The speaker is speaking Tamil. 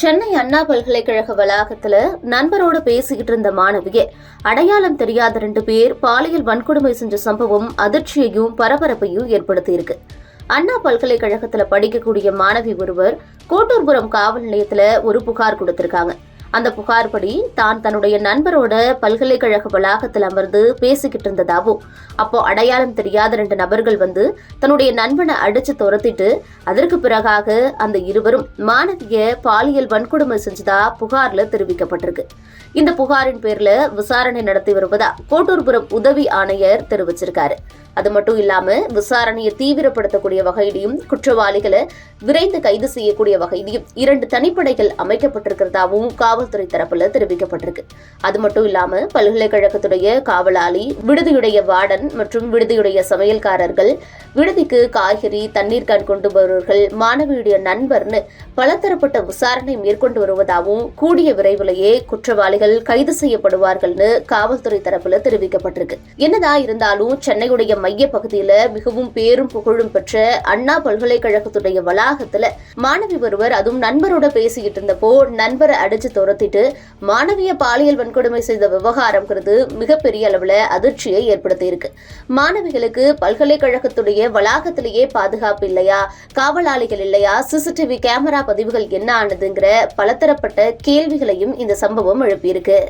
சென்னை அண்ணா பல்கலைக்கழக வளாகத்துல நண்பரோட பேசிக்கிட்டு இருந்த மாணவியை அடையாளம் தெரியாத ரெண்டு பேர் பாலியல் வன்கொடுமை செஞ்ச சம்பவம் அதிர்ச்சியையும் பரபரப்பையும் ஏற்படுத்தியிருக்கு. அண்ணா பல்கலைக்கழகத்துல படிக்கக்கூடிய மாணவி ஒருவர் கோட்டூர்புரம் காவல் நிலையத்துல ஒரு புகார் கொடுத்திருக்காங்க. அந்த புகார் படி தான் தன்னுடைய நண்பரோட பல்கலைக்கழக வளாகத்தில் அமர்ந்து பேசிக்கிட்டு இருந்ததாவும் அப்போ அடையாளம் தெரியாத ரெண்டு நபர்கள் வந்து தன்னுடைய நண்பனை அடிச்சு துரத்திட்டு அதற்கு பிறகாக அந்த இருவரும் மாணவிய பாலியல் வன்கொடுமை செஞ்சதா புகார்ல தெரிவிக்கப்பட்டிருக்கு. இந்த புகாரின் பேர்ல விசாரணை நடத்தி வருவதா கோட்டூர்புரம் உதவி ஆணையர் தெரிவிச்சிருக்காரு. அது மட்டும் இல்லாம விசாரணையை தீவிரப்படுத்தக்கூடிய வகையிலையும் குற்றவாளிகளை விரைந்து கைது செய்யக்கூடிய வகையிலையும் இரண்டு தனிப்படைகள் அமைக்கப்பட்டிருக்கிறதாவும் காவல்துறை தரப்புல தெரிவிக்கப்பட்டிருக்கு. அது மட்டும் இல்லாம பல்கலைக்கழகத்துடைய காவலாளி விடுதியுடைய வார்டன் மற்றும் விடுதியுடைய சமையல்காரர்கள் விடுதிக்கு காய்கறி தண்ணீர் கண் கொண்டு வருபவர்கள் மாணவியுடைய நண்பர்னு பலதரப்பட்ட விசாரணை மேற்கொண்டு வருவதாகவும் கூடிய விரைவிலேயே குற்றவாளிகள் கைது செய்யப்படுவார்கள்னு காவல்துறை தரப்புல தெரிவிக்கப்பட்டிருக்கு. என்னதான் இருந்தாலும் சென்னையுடைய மைய பகுதியில மிகவும் பேரும் புகழும் பெற்ற அண்ணா பல்கலைக்கழகத்துடைய வளாகத்துல மாணவி ஒருவர் அதுவும் நண்பரோட பேசிக்கிட்டு இருந்தப்போ நண்பரை அடிச்சு துரத்திட்டு மாணவிய பாலியல் வன்கொடுமை செய்த விவகாரம்ங்கிறது மிகப்பெரிய அளவுல அதிர்ச்சியை ஏற்படுத்தி இருக்கு மாணவிகளுக்கு பல்கலைக்கழகத்துடைய வளாகத்திலேயே பாதுகாப்பு இல்லையா காவலாளிகள் இல்லையா சிசிடிவி கேமரா பதிவுகள் என்ன ஆனதுங்கிற பலதரப்பட்ட கேள்விகளையும் இந்த சம்பவம் எழுப்பியிருக்கு.